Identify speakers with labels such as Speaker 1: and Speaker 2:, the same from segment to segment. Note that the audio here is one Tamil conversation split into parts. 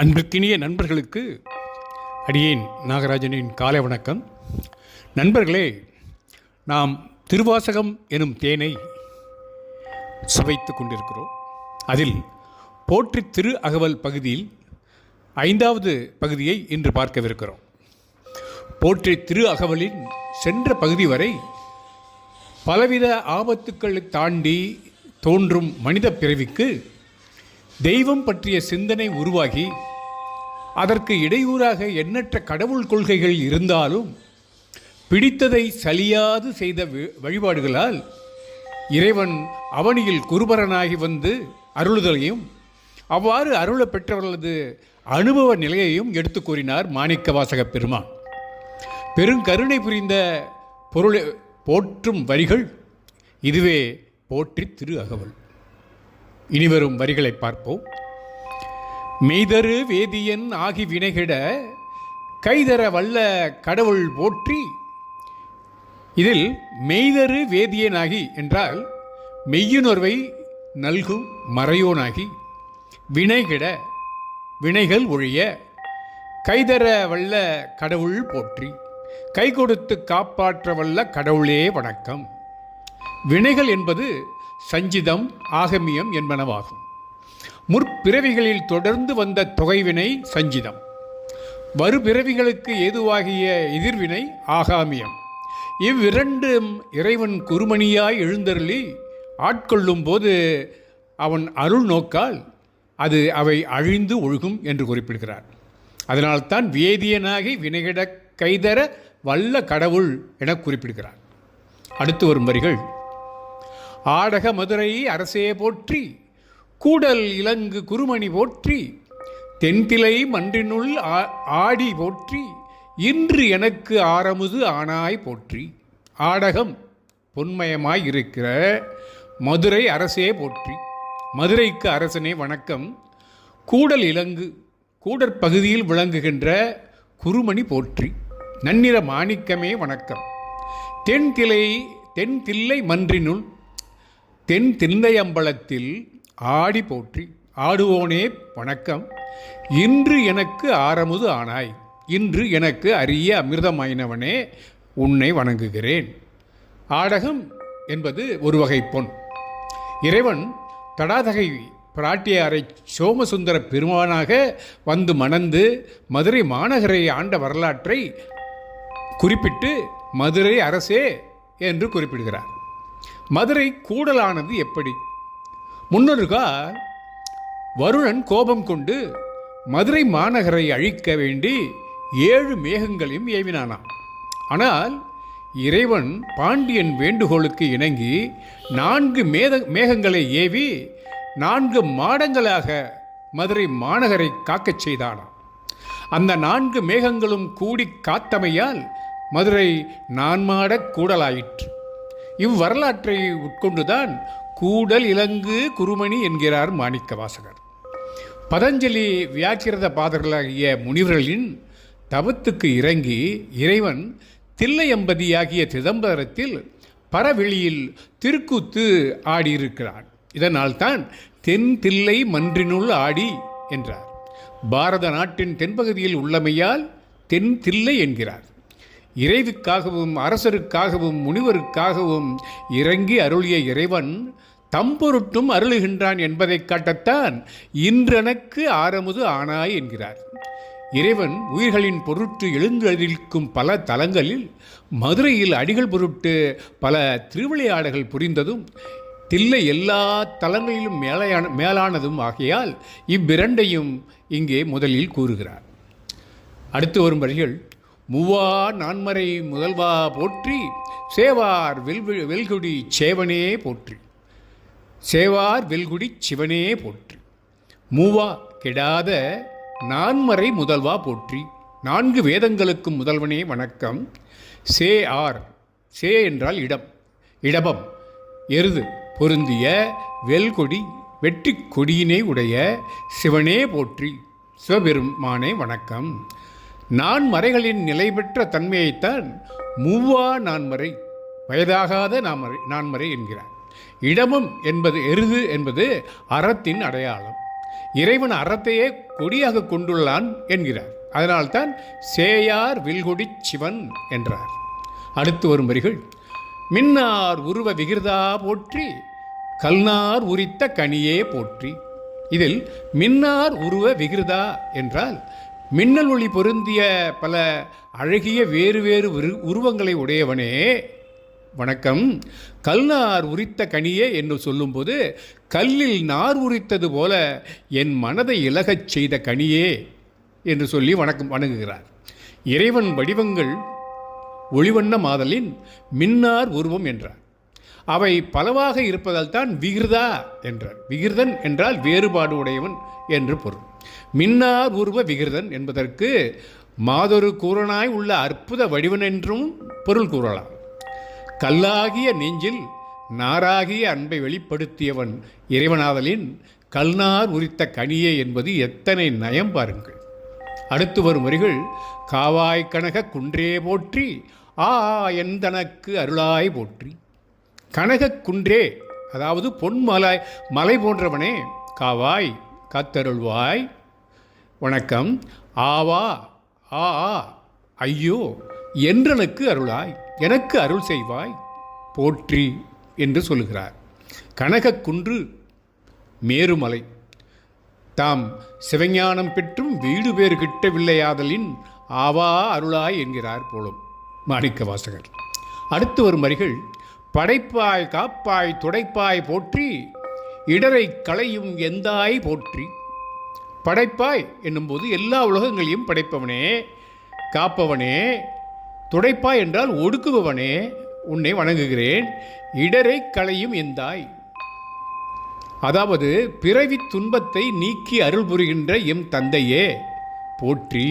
Speaker 1: அன்பிற்கினிய நண்பர்களுக்கு அடியேன் நாகராஜனின் காலை வணக்கம். நண்பர்களே நாம் திருவாசகம் எனும் தேனை சுவைத்து கொண்டிருக்கிறோம். அதில் போற்றி திரு அகவல் பகுதியில் ஐந்தாவது பகுதியை இன்று பார்க்கவிருக்கிறோம். போற்றி திரு அகவலின் சென்ற பகுதி வரை பலவித ஆபத்துக்களை தாண்டி தோன்றும் மனித பிறவிக்கு தெய்வம் பற்றிய சிந்தனை உருவாகி அதற்கு இடையூறாக எண்ணற்ற கடவுள் கொள்கைகள் இருந்தாலும் பிடித்ததை சலியாது செய்த வழிபாடுகளால் இறைவன் அவனியில் குருபரனாகி வந்து அருளுதலையும் அவ்வாறு அருள பெற்றவர்களது அனுபவ நிலையையும் எடுத்து கூறினார் மாணிக்க வாசக பெருமான். பெருங்கருணை புரிந்த பொருளை போற்றும் வரிகள் இதுவே போற்றி திரு அகவல். இனிவரும் வரிகளை பார்ப்போம். மெய்தரு வேதியன் ஆகி வினைகிட கைதர வல்ல கடவுள் போற்றி. இதில் மெய்தரு வேதியனாகி என்றால் மெய்யுணர்வை நல்கும் மறையோனாகி வினைகிட வினைகள் ஒழிய கைதர வல்ல கடவுள் போற்றி. கை கொடுத்து காப்பாற்ற வல்ல கடவுளே வணக்கம். வினைகள் என்பது சஞ்சிதம் ஆகமியம் என்பனவாகும். முற்பிறவிகளில் தொடர்ந்து வந்த தொகைவினை சஞ்சிதம். வருபிறவிகளுக்கு ஏதுவாகிய எதிர்வினை ஆகாமியம். இவ்விரண்டும் இறைவன் குருமணியாய் எழுந்தருளி ஆட்கொள்ளும் போது அவன் அருள் நோக்கால் அது அவை அழிந்து ஒழுகும் என்று குறிப்பிடுகிறார். அதனால்தான் வேதியனாகி வினைகிட கைதர வல்ல கடவுள் என குறிப்பிடுகிறார். அடுத்து வரும் வரிகள். ஆடக மதுரை அரசே போற்றி கூடல் இலங்கு குருமணி போற்றி தென்திலை மன்றினுள் ஆ- ஆடி போற்றி இன்று எனக்கு ஆரமுது ஆனாய் போற்றி. ஆடகம் பொன்மயமாய் இருக்கிற மதுரை அரசே போற்றி. மதுரைக்கு அரசனே வணக்கம். கூடல் இலங்கு கூடற் பகுதியில் விளங்குகின்ற குருமணி போற்றி. நன்னிற மாணிக்கமே வணக்கம். தென் தென்தில்லை மன்றினுள் தென் தில்லையம்பலத்தில் ஆடி போற்றி ஆடுவோனே வணக்கம். இன்று எனக்கு ஆரமுது ஆனாய். இன்று எனக்கு அரிய அமிர்தமாயினவனே உன்னை வணங்குகிறேன். ஆடகம் என்பது ஒரு வகை பொன். இறைவன் தடாதகை பிராட்டியாரை சோமசுந்தர பெருமானாக வந்து மணந்து மதுரை மாநகரை ஆண்ட வரலாற்றை குறிப்பிட்டு மதுரை அரசே என்று குறிப்பிடுகிறார். மதுரை கூடலானது எப்படி? முன்னொரு வருணன் கோபம் கொண்டு மதுரை மாநகரை அழிக்க வேண்டி ஏழு மேகங்களையும் ஏவினானாம். ஆனால் இறைவன் பாண்டியன் வேண்டுகோளுக்கு இணங்கி நான்கு மேத மேகங்களை ஏவி நான்கு மாடங்களாக மதுரை மாநகரை காக்கச் செய்தானாம். அந்த நான்கு மேகங்களும் கூடி காத்தமையால் மதுரை நான்மாடக் கூடலாயிற்று. இவ்வரலாற்றை உட்கொண்டுதான் கூடல் இலங்கு குருமணி என்கிறார் மாணிக்க வாசகர் பதஞ்சலி வியாக்கிரத பாதர்களாகிய முனிவர்களின் தவத்துக்கு இறங்கி இறைவன் தில்லையம்பதியாகிய சிதம்பரத்தில் பரவெளியில் திருக்கூத்து ஆடியிருக்கிறான். இதனால்தான் தென் தில்லை மன்றினுள் ஆடி என்றார். பாரத நாட்டின் தென்பகுதியில் உள்ளமையால் தென் தில்லை என்கிறார். இறைவுக்காகவும் அரசருக்காகவும் முனிவருக்காகவும் இறங்கி அருளிய இறைவன் தம்பொருட்டும் அருளுகின்றான் என்பதைக் காட்டத்தான் இன்றெனக்கு ஆரமுது ஆனாய் என்கிறார். இறைவன் உயிர்களின் பொருட்டு எழுந்தெழுதிக்கும் பல தலங்களில் மதுரையில் அடிகள் பொருட்டு பல திருவிளையாடல்கள் புரிந்ததும் தில்லை எல்லா தலங்களிலும் மேலையான மேலானதும் ஆகையால் இவ்விரண்டையும் இங்கே முதலில் கூறுகிறார். அடுத்து வரும் வரிகள் மூவா நான்மறை முதல்வா போற்றி சேவார் வெல்வி வெல்குடி சேவனே போற்றி. சேவார் வெல்குடி சிவனே போற்றி. மூவா கெடாத நான்மறை முதல்வா போற்றி. நான்கு வேதங்களுக்கும் முதல்வனே வணக்கம். சே ஆர் சே என்றால் இடம் இடபம். எருது பொருந்திய வெல்கொடி வெற்றி கொடியினை உடைய சிவனே போற்றி. சிவபெருமானே வணக்கம். நான்மறைகளின் நிலை பெற்ற தன்மையைத்தான் மூவா நான்மறை வயதாகாத நான்மறை நான்மறை என்கிறார். இடமம் என்பது எருது என்பது அறத்தின் அடையாளம். இறைவன் அறத்தையே கொடியாக கொண்டுள்ளான் என்கிறார். அதனால்தான் சேயார் வில்கொடி சிவன் என்றார். அடுத்து வரும் வரிகள். மின்னார் உருவ விகிர்தா போற்றி கல்நார் உரித்த கனியே போற்றி. இதில் மின்னார் உருவ விகிர்தா என்றால் மின்னல் ஒளி பொருந்திய பல அழகிய வேறு வேறு உரு- உருவங்களை உடையவனே. வணக்கம். கல்நார் உரித்த கனியே என்று சொல்லும்போது கல்லில் நார் உரித்தது போல என் மனதை இலகச் செய்த கனியே என்று சொல்லி வணக்கம் வணங்குகிறார். இறைவன் வடிவங்கள் ஒளிவண்ண மாதலின் மின்னார் உருவம் என்றார். அவை பலவாக இருப்பதால் தான் விகிர்தா என்றார். விகிர்தன் என்றால் வேறுபாடு உடையவன் என்று பொருள். மின்னார் உருவ விகிருதன் என்பதற்கு மாதொரு கூறனாய் உள்ள அற்புத வடிவன் என்றும் பொருள் கூறலாம். கல்லாகிய நெஞ்சில் நாராகிய அன்பை வெளிப்படுத்தியவன் இறைவனாதலின் கல்நார் உரித்த கனியே என்பது எத்தனை நயம் பாருங்கள். அடுத்து வரும் வரிகள் காவாய் கனக குன்றே போற்றி ஆ எந்தனக்கு அருளாய் போற்றி. கனகக் குன்றே அதாவது பொன்மலை மலை போன்றவனே காவாய் காத்தருள்வாய் வணக்கம். ஆவா ஆ ஆ, ஐயோ என்றனுக்கு அருளாய் எனக்கு அருள் செய்வாய் போற்றி என்று சொல்லுகிறார். கனகக்குன்று மேருமலை. தாம் சிவஞானம் பெற்றும் வீடு பேறு கிட்டவில்லையாதலின் ஆவா அருளாய் என்கிறார் போலும். மாணிக்க வாசகர். அடுத்து வரும் வரிகள் படைப்பாய் காப்பாய் துடைப்பாய் போற்றி இடரை களையும் எந்தாய் போற்றி. படைப்பாய் என்னும்போது எல்லா உலகங்களையும் படைப்பவனே காப்பவனே துடைப்பாய் என்றால் ஒடுக்குபவனே உன்னை வணங்குகிறேன். இடரை களையும் எந்தாய் அதாவது பிறவி துன்பத்தை நீக்கி அருள் புரிகின்ற எம் தந்தையே போற்றி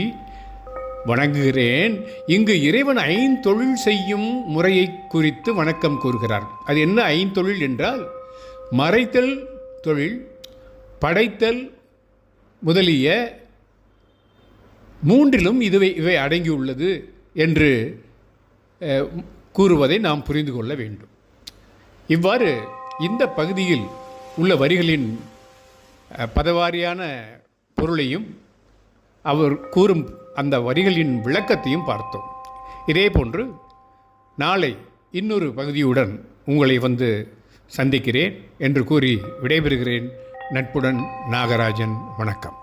Speaker 1: வணங்குகிறேன். இங்கு இறைவன் ஐந்தொழில் செய்யும் முறையை குறித்து வணக்கம் கூறுகிறார். அது என்ன ஐந்தொழில் என்றால் மறைத்தல் தொழில் படைத்தல் முதலிய மூன்றிலும் இதுவை இவை அடங்கியுள்ளது என்று கூறுவதை நாம் புரிந்து கொள்ள வேண்டும். இவ்வாறு இந்த பகுதியில் உள்ள வரிகளின் பதவாரியான பொருளையும் அவர் கூறும் அந்த வரிகளின் விளக்கத்தையும் பார்த்தோம். இதே போன்று நாளை இன்னொரு பகுதியுடன் உங்களை வந்து சந்திக்கிறேன் என்று கூறி விடைபெறுகிறேன். நட்புடன் நாகராஜன் வணக்கம்.